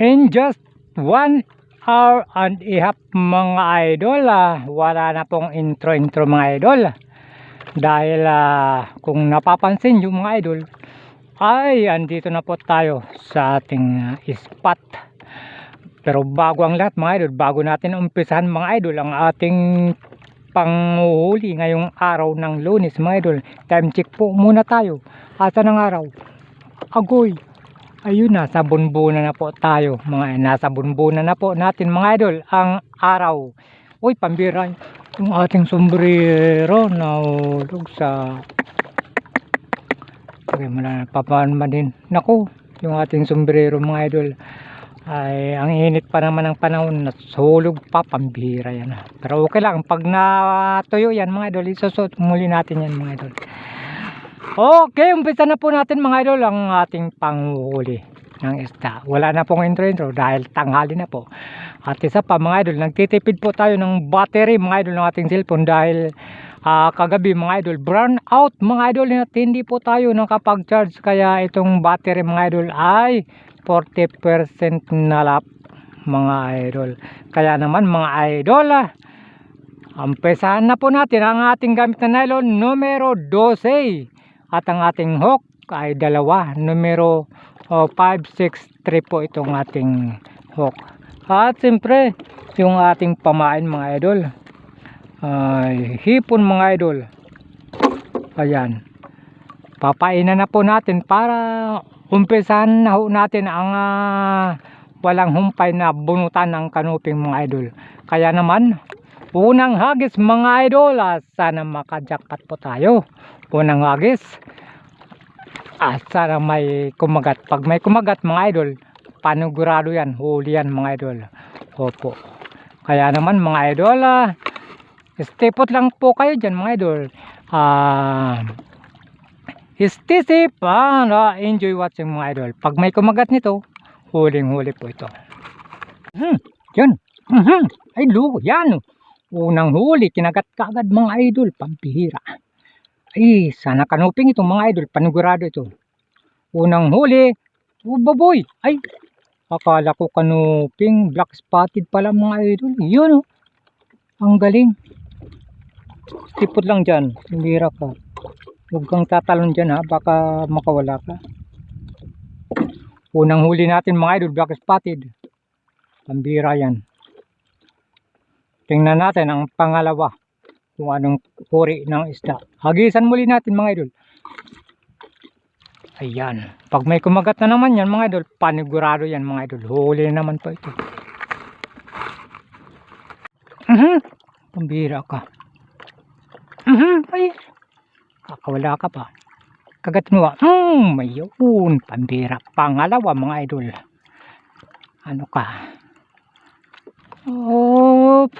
In just one hour and a half mga idol, ah, wala na pong intro-intro mga idol. Dahil ah, kung napapansin yung mga idol, ay andito na po tayo sa ating ah, spot. Pero bago ang lahat mga idol, bago natin umpisahan mga idol ang ating panguhuli ngayong araw ng lunes mga idol. Time check po muna tayo. Asa ng araw? Agoy. Ayun na, sa bunbunan na po tayo. Mga nasa bunbunan na po natin mga idol ang araw. Uy, pambira. Yung ating sombrero na ulog sa Okay, muna papaman din. Naku, yung ating sombrero mga idol ay ang init pa naman ng panahon na sulog pa pambira yan pero okay lang pag natuyo yan mga idol isusot muli natin yan mga idol okay umpisa na po natin mga idol ang ating panghuli ng isda. Wala na pong intro intro dahil tanghali na po. At isa pa mga idol nagtitipid po tayo ng battery mga idol ng ating cellphone dahil ah, kagabi mga idol brown out mga idol at hindi po tayo nakapag charge kaya itong battery mga idol ay 40% na lap mga idol. Kaya naman mga idol ah, na po natin ang ating gamit na nylon numero 12 at ang ating hook ay dalawa numero oh, 563 po itong ating hook. At siyempre yung ating pamain mga idol ay hipon mga idol. Ayan. Papainan na po natin para umpisahan na ho natin ang ah, walang humpay na bunutan ng kanuping mga idol. Kaya naman unang hagis mga idol sana makajakpat po tayo unang hagis ah, sana may kumagat pag may kumagat mga idol panugurado yan huli yan mga idol opo kaya naman mga idol ah, stay lang po kayo dyan mga idol ah Stay safe ah, enjoy watching mga idol. Pag may kumagat nito, huling-huli po ito. Hmm, yun. Mhm. Ay, luho, yan. Unang huli, kinagat kagad mga idol, pampihira. Ay, sana kanuping ito mga idol, panigurado ito. Unang huli, oh. Ay, akala ko kanuping, black spotted pala mga idol. Yun oh. Ang galing. Tipot lang dyan, sumira ka. Huwag kang tatalon dyan ha, baka makawala ka. Unang huli natin mga idol, black spotted. Pambira yan. Tingnan natin ang pangalawa kung anong uri ng isda. Hagisan muli natin mga idol. Ayan. Pag may kumagat na naman yan mga idol, panigurado yan mga idol. Huli na naman po ito. Mhm. Pambira ka. Mhm. Ay, kakawala ka pa kagat mo ah. hmm mayroon pambira pangalawa mga idol ano ka op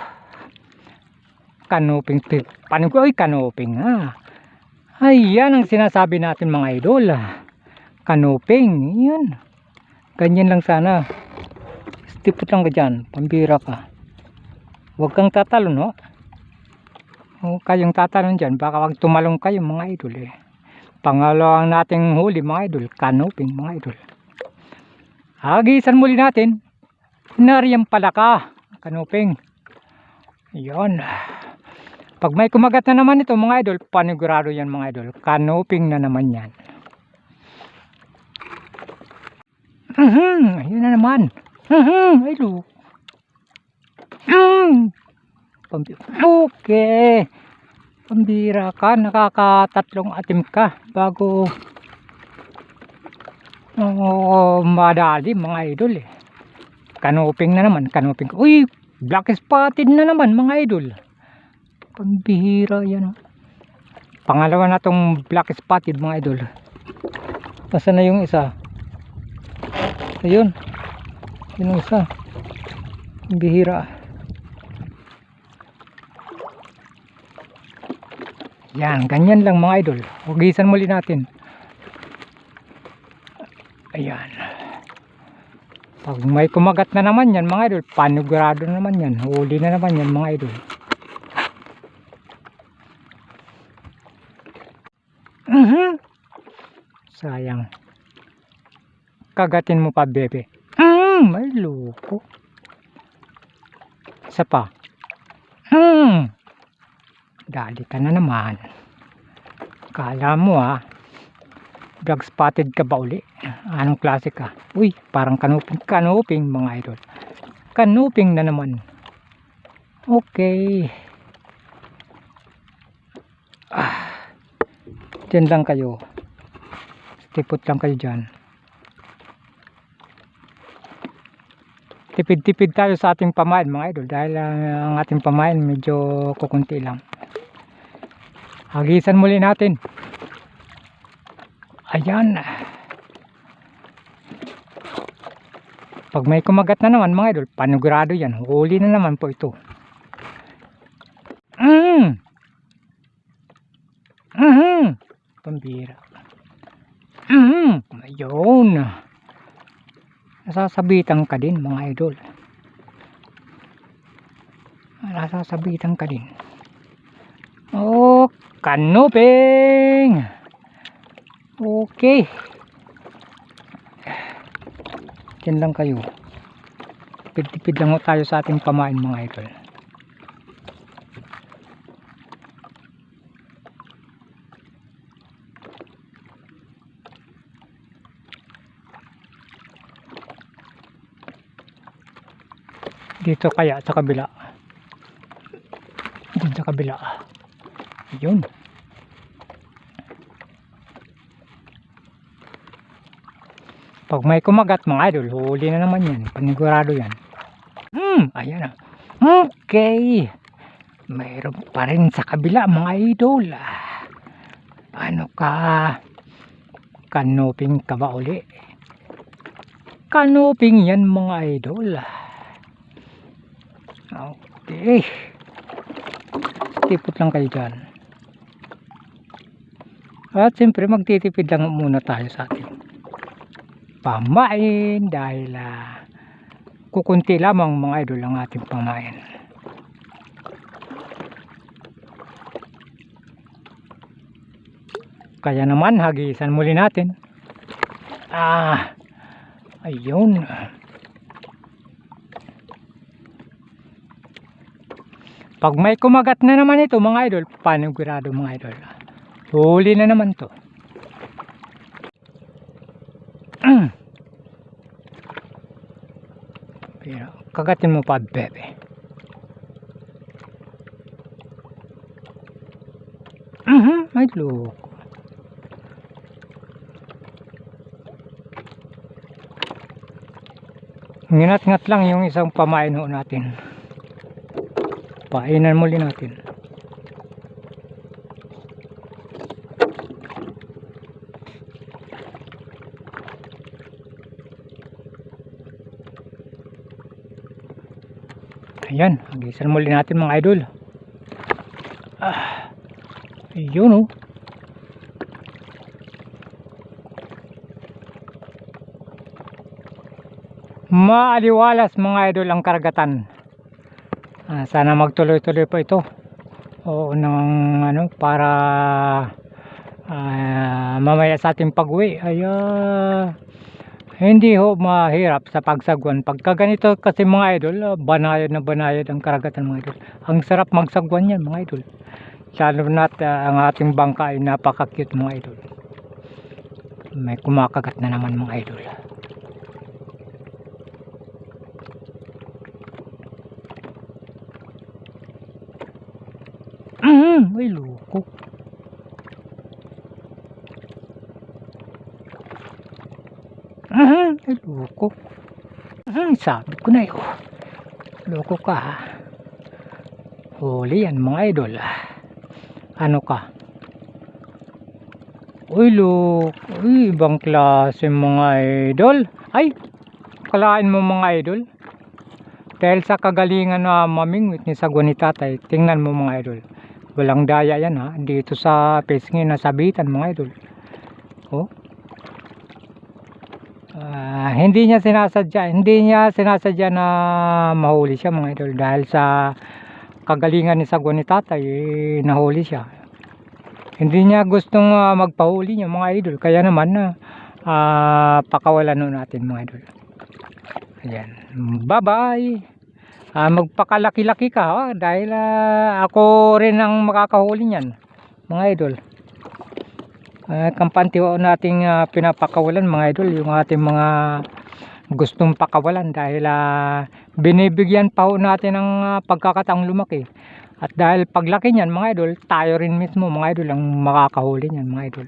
kanuping paano ko ay kanuping ah ay yan ang sinasabi natin mga idol ah. kanuping yan ganyan lang sana stipot lang ka dyan pambira ka huwag kang tatalon no o kayong tatanong dyan, baka wag tumalong kayo mga idol eh. Pangalawang nating huli mga idol, canoping mga idol. Hagisan muli natin. Nariyang palaka, canoping. Yon. Pag may kumagat na naman ito mga idol, panigurado yan mga idol. Canoping na naman yan. Mhm, ayun na naman. Mhm, ay lo. Mhm. Pambi- Okay. Pambira ka, nakakatatlong atim ka bago oh, madali mga idol eh. Kanuping na naman, kanuping. Uy, black spotted na naman mga idol. Pambihira yan. oh. Pangalawa na tong black spotted mga idol. Nasaan na yung isa? Ayun. Yun yung isa. Pambihira. Yan, ganyan lang mga idol. Hugisan muli natin. Ayan. Pag may kumagat na naman yan mga idol, panigurado na naman yan. Huli na naman yan mga idol. Mhm. Sayang. Kagatin mo pa bebe. Hmm, may loko. Isa pa. Hmm. Dali ka na naman. Kala mo ah. Drug spotted ka ba uli? Anong klase ka? Uy, parang kanuping kanuping mga idol. Kanuping na naman. Okay. Ah. Diyan lang kayo. Tipot lang kayo dyan. Tipid-tipid tayo sa ating pamain mga idol dahil ah, ang ating pamain medyo kukunti lang. Hagisan muli natin. Ayan. Pag may kumagat na naman mga idol, panigurado yan. Huli na naman po ito. Mm. Mhm. Pambira. Mhm. Ayun. Nasasabitan ka din mga idol. Nasasabitan ka din. Oh, kanuping. Okay. Diyan lang kayo. Tipid-tipid lang tayo sa ating pamain mga idol. Dito kaya sa kabila. Dito sa kabila. Yun. Pag may kumagat mga idol, huli na naman yan. Panigurado yan. Hmm, ayan na. Okay. Mayroon pa rin sa kabila mga idol. Ano ka? Kanuping ka ba uli? Kanuping yan mga idol. Okay. Tipot lang kayo dyan. At siyempre magtitipid lang muna tayo sa ating pamain dahil ah, kukunti lamang mga idol ang ating pamain. Kaya naman hagisan muli natin. Ah, ayun. Pag may kumagat na naman ito mga idol, panigurado mga idol. Huli na naman to. Pero kagatin mo pa bebe. Mhm, may loko. Nginat-ngat lang yung isang pamain ho natin. Painan muli natin. Ayan, hagisan muli natin mga idol. Ah, ayun oh. Maaliwalas mga idol ang karagatan. Sana magtuloy-tuloy pa ito. Oo, ng ano, para ah, mamaya sa ating pag-uwi ay ah, hindi ho mahirap sa pagsagwan. Pagka ganito kasi mga idol, ah, banayad na banayad ang karagatan mga idol. Ang sarap magsagwan yan mga idol. Lalo na't ah, ang ating bangka ay napaka-cute mga idol. May kumakagat na naman mga idol. Mm, may loko. Mhm, ay loko. Mhm, sabi ko na yun. Loko ka ha. Huli yan mga idol. Ano ka? Uy, loko. Uy, ibang klase mga idol. Ay, kalain mo mga idol. Dahil sa kagalingan na mamingwit ni Sagwa ni Tatay, tingnan mo mga idol. Walang daya yan ha. Dito sa pisngin na sabitan mga idol. Oh. Ah, hindi niya sinasadya, hindi niya sinasadya na mahuli siya mga idol dahil sa kagalingan ni Sagwa ni Tatay, eh, nahuli siya. Hindi niya gustong ah, magpahuli niya mga idol. Kaya naman na ah, pakawalan nun natin mga idol. Ayan. Bye-bye. Ah, magpakalaki-laki ka ha, dahil ah, ako rin ang makakahuli niyan. Mga idol. Uh, kampante ho nating ah, pinapakawalan mga idol yung ating mga gustong pakawalan dahil ah, binibigyan pa ho natin ng ah, pagkakataong lumaki. At dahil paglaki niyan mga idol, tayo rin mismo mga idol ang makakahuli niyan mga idol.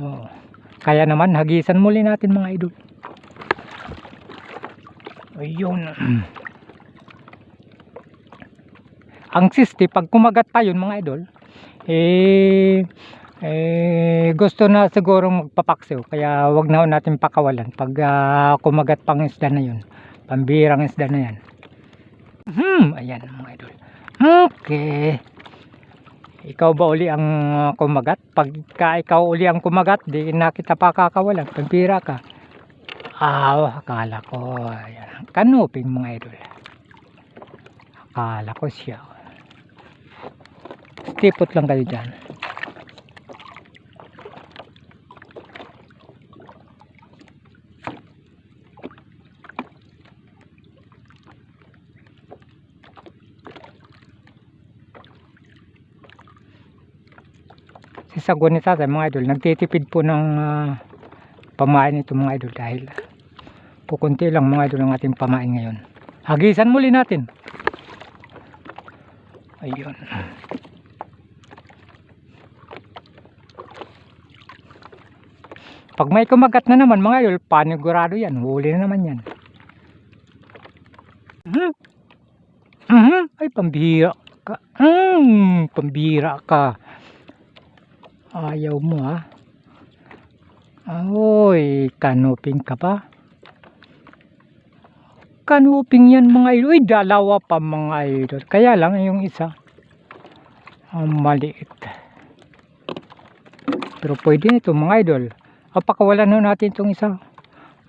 Oo. Kaya naman hagisan muli natin mga idol. Ayun. Ang sisti, pag kumagat pa yun mga idol, eh, eh, gusto na siguro magpapaksiw. Kaya wag na natin pakawalan pag ah, kumagat pang isda na yun. Pambirang isda na yan. Hmm, ayan mga idol. Okay. Ikaw ba uli ang ah, kumagat? Pagka ikaw uli ang kumagat, di na kita pakakawalan. Pambira ka. Ah, akala ko. Ayan. Kanuping mga idol. Akala ko siya. Tipot lang kayo dyan. si ni Tatay mga idol nagtitipid po ng ah, pamain nito mga idol dahil pukunti lang mga idol ang ating pamain ngayon. Hagisan muli natin. Ayun pag may kumagat na naman mga idol panigurado yan huli na naman yan Mhm. Mhm. ay pambira ka mm, pambira ka Ayaw mo ha. Oy, kanuping ka pa. Kanuping yan mga idol. Uy, dalawa pa mga idol. Kaya lang yung isa. Ang maliit. Pero pwede nito mga idol. Apakawalan na natin itong isa.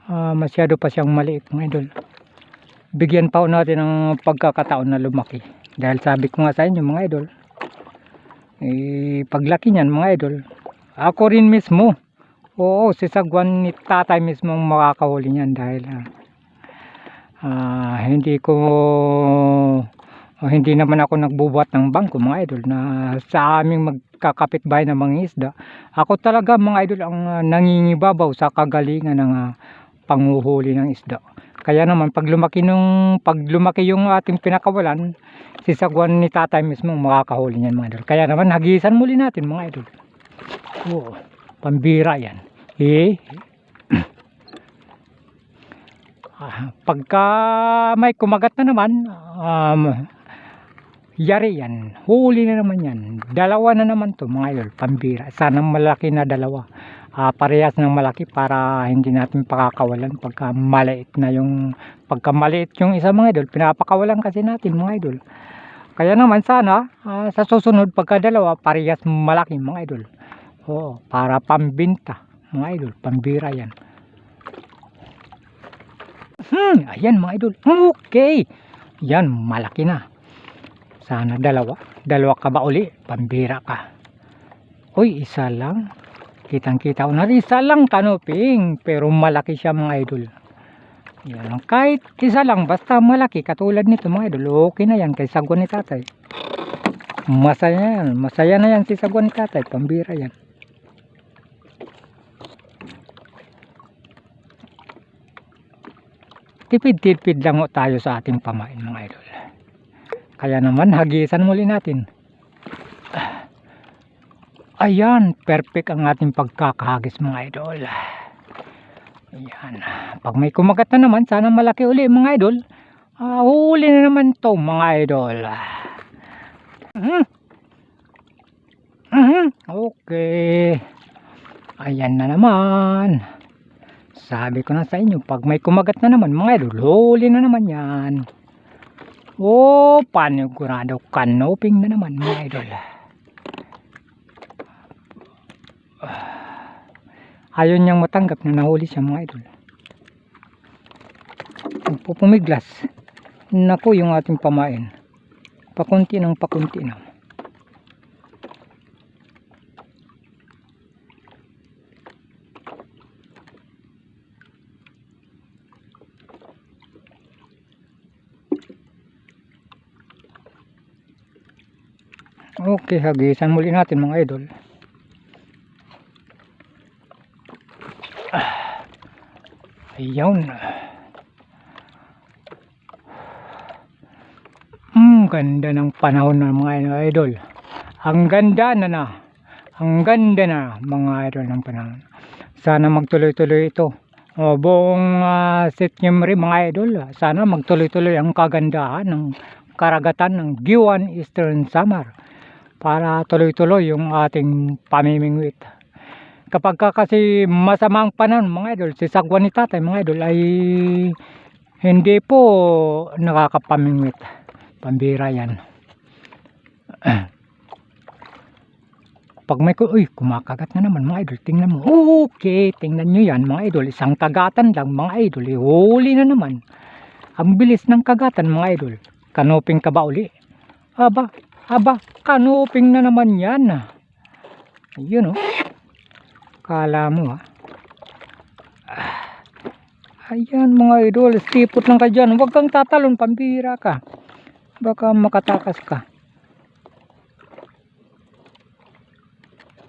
Ah, masyado pa siyang maliit mga idol. Bigyan pa natin ng pagkakataon na lumaki. Dahil sabi ko nga sa inyo mga idol eh, paglaki niyan mga idol ako rin mismo oo si Sagwan ni tatay mismo ang makakahuli niyan dahil ah, ah, hindi ko oh, hindi naman ako nagbubuhat ng bangko mga idol na sa aming magkakapit bahay ng mga isda ako talaga mga idol ang ah, nangingibabaw sa kagalingan ng ah, panguhuli ng isda kaya naman pag lumaki nung pag lumaki yung ating pinakawalan si Sagwan ni tatay mismo makakahuli niyan mga idol. Kaya naman hagisan muli natin mga idol. Oo, pambira yan. Eh, ah, pagka may kumagat na naman, um, yari yan. Huli na naman yan. Dalawa na naman to mga idol, pambira. Sana malaki na dalawa. Ah, parehas ng malaki para hindi natin pakakawalan pagka maliit na yung pagka maliit yung isa mga idol. Pinapakawalan kasi natin mga idol. Kaya naman sana ah, sa susunod pagka dalawa parehas malaki mga idol. Oo para pambinta mga idol. Pambira yan. Hmm ayan mga idol. Okay. Yan malaki na sana dalawa. Dalawa ka ba uli? Pambira ka. Uy isa lang. Kitang kita ko na isa lang kanuping pero malaki siya mga idol. Yan kahit isa lang. Basta malaki. Katulad nito mga idol. Okay na yan. Kay sagwan ni tatay. Masaya yan. Masaya na yan si sagwan ni tatay. Pambira yan. Tipid-tipid lang tayo sa ating pamain mga kaya naman hagisan muli natin Ayan, perfect ang ating pagkakahagis mga idol. Ayan. Pag may kumagat na naman, sana malaki uli mga idol. Ah, huli na naman to mga idol. Mhm. Mhm. Okay. Ayan na naman. Sabi ko na sa inyo, pag may kumagat na naman mga idol, huli na naman yan. Oh, panigurado kanoping na naman mga idol. ayaw niyang matanggap na nahuli siya mga idol pupumiglas naku yung ating pamain pakunti ng pakunti na Okay, hagisan muli natin mga idol. Ah, Ayun. Hmm, ganda ng panahon ng mga idol. Ang ganda na na. Ang ganda na mga idol ng panahon. Sana magtuloy-tuloy ito. O, buong ah, September mga idol. Sana magtuloy-tuloy ang kagandahan ng karagatan ng Giwan Eastern Samar para tuloy-tuloy yung ating pamimingwit. Kapag ka kasi masamang panahon mga idol, si Sagwan ni Tatay mga idol ay hindi po nakakapamingwit. Pambira yan. Pag may, uy, kumakagat na naman mga idol, tingnan mo. Okay, tingnan nyo yan mga idol. Isang kagatan lang mga idol, eh, huli na naman. Ang bilis ng kagatan mga idol. Kanoping ka ba uli? Aba, aba, kanoping na naman yan. Ayun oh. Kala mo ha. Ah. Ayan mga idol, sipot lang ka dyan. Huwag kang tatalon, pambira ka. Baka makatakas ka.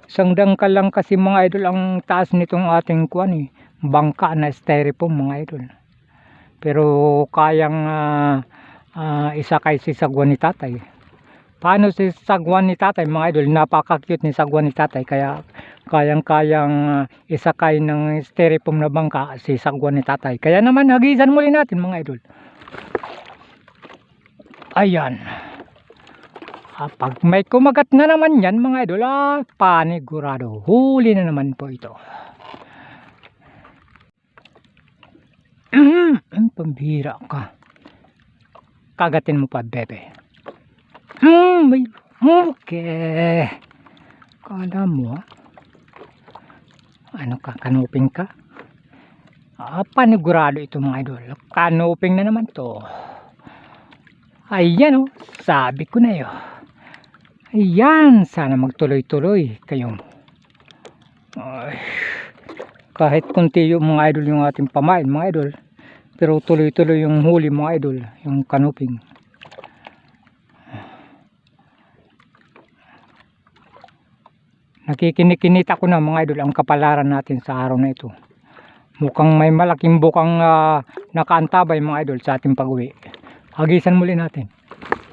Isang dangkal lang kasi mga idol ang taas nitong ating kuan eh. Bangka na styrofoam mga idol. Pero kayang ah, ah, isakay si sagwan ni tatay. Paano si sagwan ni tatay mga idol? Napaka-cute ni sagwan ni tatay. Kaya kayang-kayang ah, isakay ng styrofoam na bangka si sagwan ni tatay. Kaya naman hagisan muli natin mga idol. Ayan. Ah, pag may kumagat na naman yan mga idol, ah, panigurado. Huli na naman po ito. Ang pambira ka. Kagatin mo pa, bebe. Hmm, may... Okay. Kala mo. Ano ka, kanuping ka? Ah, panigurado ito mga idol. Kanuping na naman to. Ayan oh, sabi ko na yun. Ayan, sana magtuloy-tuloy kayo. Ay, kahit kunti yung mga idol yung ating pamain mga idol. Pero tuloy-tuloy yung huli mga idol, yung kanuping. Nakikinikinita ko na mga idol ang kapalaran natin sa araw na ito. Mukhang may malaking bukang ah, nakaantabay mga idol sa ating pag-uwi. Hagisan muli natin.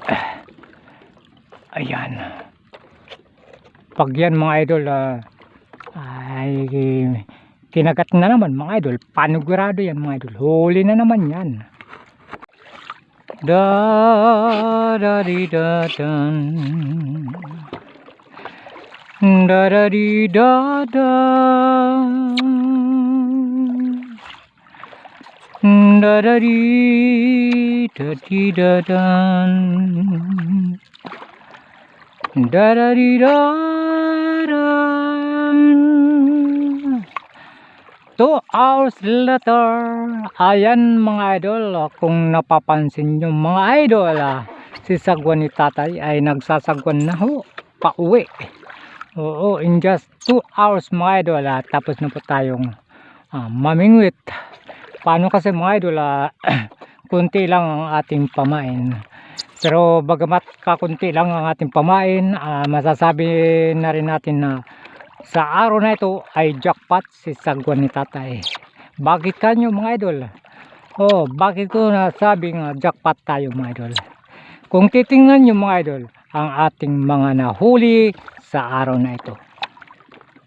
Ayan. Pag yan mga idol ah, ay kinagat na naman mga idol. Panugurado yan mga idol. Huli na naman yan. Da da di da dan. Da da di da da. Da da di da di da dan. Da da di da dan. Two hours later, ayan mga idol, kung napapansin nyo mga idol, ah, si Sagwan ni Tatay ay nagsasagwan na ho, pauwi. Oo, in just 2 hours mga idol, ah, tapos na po tayong ah, mamingwit. Paano kasi mga idol, ah, kunti lang ang ating pamain. Pero bagamat kakunti lang ang ating pamain, ah, masasabi na rin natin na sa araw na ito ay jackpot si Sagwan ni Tatay. Bakit kanyo mga idol? Oh, bakit ko nasabing ah, jackpot tayo mga idol? Kung titingnan nyo mga idol, ang ating mga nahuli sa araw na ito.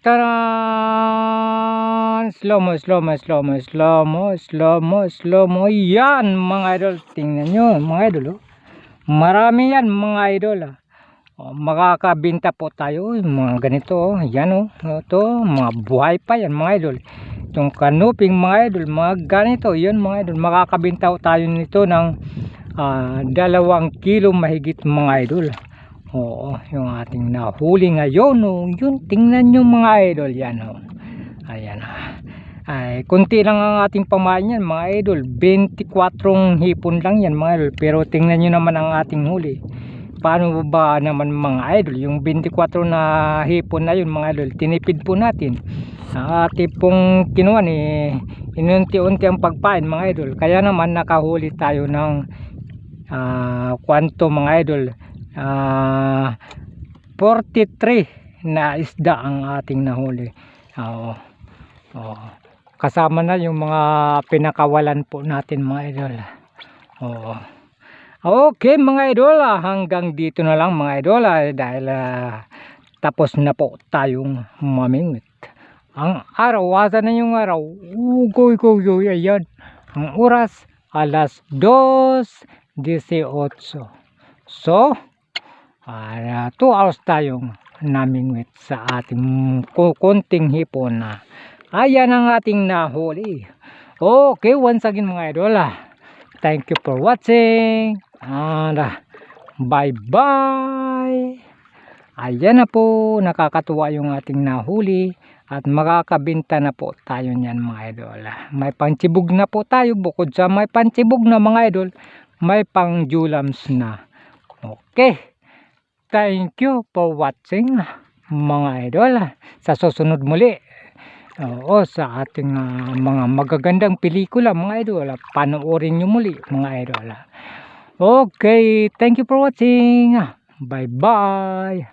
Taran! Slow mo, slow mo, slow mo, slow mo, slow mo, slow mo. Yan mga idol. Tingnan nyo mga idol. Oh. Marami yan mga idol. Ah. Oh, makakabinta po tayo mga ganito oh. yan oh ito mga buhay pa yan mga idol yung kanuping mga idol mga ganito yan mga idol makakabinta tayo nito ng ah, dalawang kilo mahigit mga idol oo yung ating nahuli ngayon oh. yun tingnan nyo mga idol yan oh. ayan ay kunti lang ang ating pamain yan mga idol. 24 hipon lang yan mga idol. Pero tingnan nyo naman ang ating huli. Paano ba naman mga idol yung 24 na hipon na yun mga idol? Tinipid po natin. Ang ating pong kinuha ni inunti-unti ang pagpain mga idol. Kaya naman nakahuli tayo ng ah, kwanto mga idol ah 43 na isda ang ating nahuli. Oo. Oo. Kasama na yung mga pinakawalan po natin mga idol. Oo. Okay mga idol, ah, hanggang dito na lang mga idol ah, dahil ah, tapos na po tayong mamingwit. Ang araw, asa na yung araw? Ugoy, goy, goy, ayan. Ang oras, alas 2.18. So, ah, 2 hours tayong namingwit sa ating kunting hipon na ayan ang ating nahuli. Okay, once again mga idol, ah, thank you for watching. And ah, bye-bye. Ayan na po, nakakatuwa yung ating nahuli at makakabinta na po tayo niyan mga idol. May pangtibog na po tayo bukod sa may pangtibog na mga idol, may pang julams na. Okay. Thank you for watching mga idol. Sa susunod muli. Oo, sa ating ah, mga magagandang pelikula mga idol. Panoorin nyo muli mga idol. Okay, thank you for watching. Bye-bye.